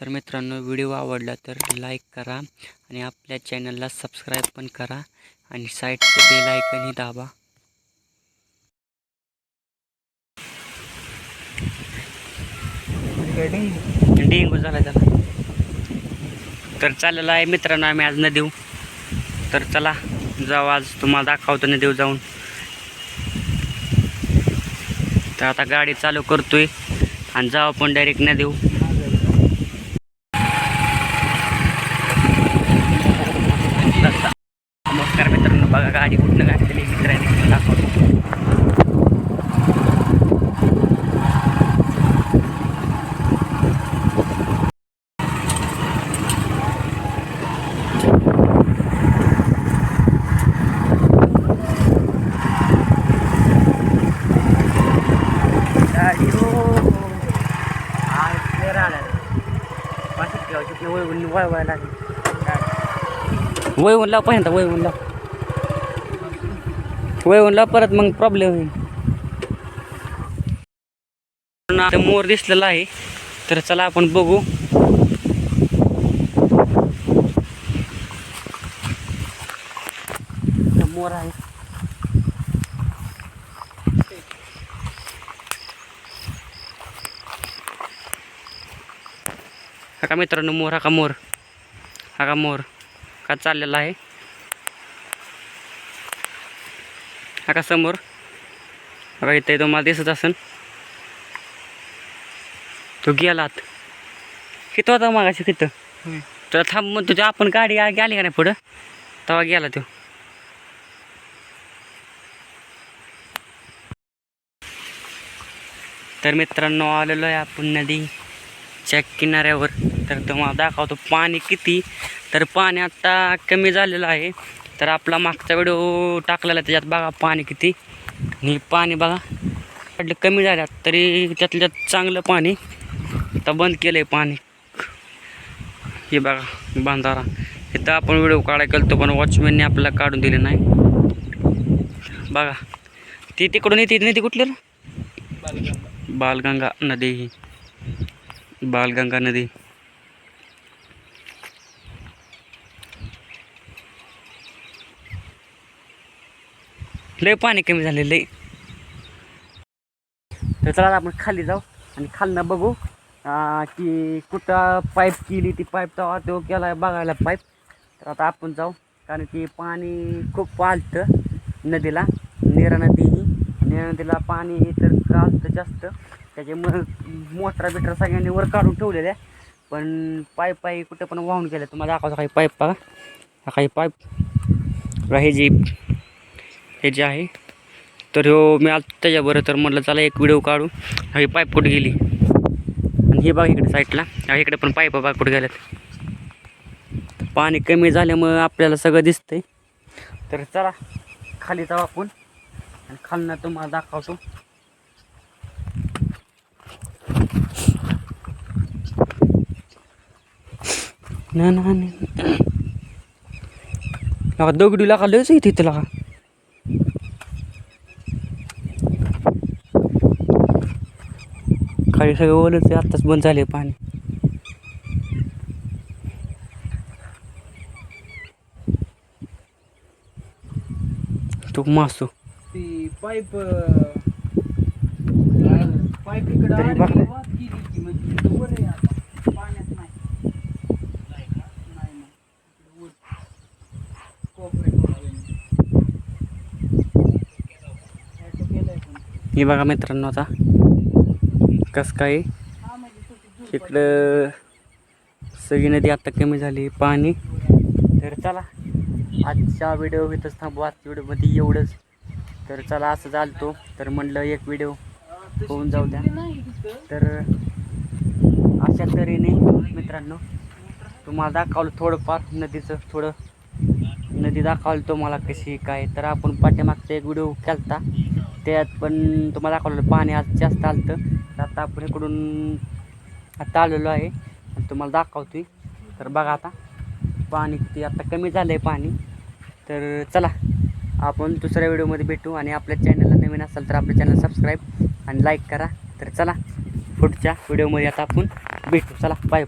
तर मित्रांनो व्हिडिओ आवडला तर लाईक करा आणि आपल्या चॅनलला सबस्क्राईब पण करा आणि साईडचं बेल आयकनही दाबा. डेंगू झाला त्याला. तर चाललेला आहे मित्रांनो आम्ही आज नदीव तर चला जाऊ आज. तुम्हाला दाखवतो नदीव जाऊन. तर आता गाडी चालू करतोय आणि जाऊ आपण डायरेक्ट नदीव मित्रांनो बघा गाडी कुठनं घातलेली मित्रांनी दाखवतो गाडी हो आज clear आलाय. पाचशे लाव परत मग प्रॉब्लेम होईल. आता मोर दिसलेला आहे तर चला आपण बघू. मोर आहे. हा का मित्रांनो मोर हा का मोर? हा का मोर? का चाललेला आहे? का समोर. बघा इथे तुम्हाला दिसत असन. तो गेलात. किती होता मागाशी किती? तर थांब मग तुझ्या आपण गाडी आ- गेली का नाही पुढं? तेव्हा गेला तो. तर मित्रांनो आलेलो आहे आपण नदीच्या किनाऱ्यावर. तर तुम्हाला दाखवतो पाणी किती. तर पाणी आता कमी झालेलं आहे. तर आपला मागचा व्हिडिओ टाकलेला त्याच्यात बघा पाणी किती. आणि पाणी बघा. वाटलं कमी झाल्यात तरी त्यातल्या त्यात चांगलं पाणी. आता बंद केलं आहे पाणी. हे बघा बांधारा. इथं आपण व्हिडिओ काढायला गेलो पण वॉचमॅनने आपल्याला काढून दिले नाही. बघा. ती तिकडून येते नाही ती कुठली? बालगंगा. नदी. ही बालगंगा नदी. लय पाणी कमी झालेलं आहे तर चला आपण खाली जाऊ आणि खालनं बघू की कुठं पाईप केली ती पाईप तेव्हा तो केला बघायला पाईप. तर आता आपण जाऊ कारण की पाणी खूप आलतं नदीला नेरा नदी ही. नेरा नदीला पाणी तर आलतं जास्त. त्याच्यामुळं मोटरा बिटरा सगळ्यांनी वर काढून ठेवलेल्या पण पाईप पाई कुठं पण वाहून गेल्या तुम्हाला दाखवतो काही पाईप बघा. काही पाईप. हे जी हे जे आहे. तर ह्यो मी आलो त्याच्याबरोबर तर म्हटलं चला एक व्हिडिओ काढू. हा ही पाईप कुठे गेली. आणि हे बघा इकडे साईडला इकडे पण पाईप बघा कुठे गेल्यात पाणी कमी झाल्यामुळं आपल्याला सगळं दिसतंय. तर चला खाली जाऊ आपण. आणि खालनं तुम्हाला दाखवतो. ना ना दगडू लागा लस का लयच तिथं लागा खाली सगळं ओलंच आत्ताच बंद झाले पाणी तो मासू ती पाईप पाईप इकडं म्हणजे. हे बघा मित्रांनो आता कसं काय? इकडं सगळी नदी आता कमी झाली पाणी. तर चला आजच्या व्हिडिओ इथंच थांबू. आजच्या व्हिडिओमध्ये एवढंच. तर चला असं चालतो. तर म्हणलं एक व्हिडिओ होऊन जाऊ द्या. तर अशा तऱ्हेने मित्रांनो तुम्हाला दाखवलं थोडंफार नदीचं थोडं नदी दाखवलं तुम्हाला कशी काय. तर आपण पाठीमागचा एक व्हिडिओ केलता. त्यात पण तुम्हाला दाखवलं पाणी आज जास्त आलं तर आता आपण इकडून आता आलेलो आहे. आणि तुम्हाला दाखवतोय. तर बघा आता पाणी किती आता कमी झालं आहे पाणी. तर चला आपण दुसऱ्या व्हिडिओमध्ये भेटू आणि आपल्या चॅनलला नवीन असाल तर आपल्या चॅनल सबस्क्राईब आणि लाईक करा. तर चला पुढच्या व्हिडिओमध्ये आता आपण भेटू. चला बाय बाय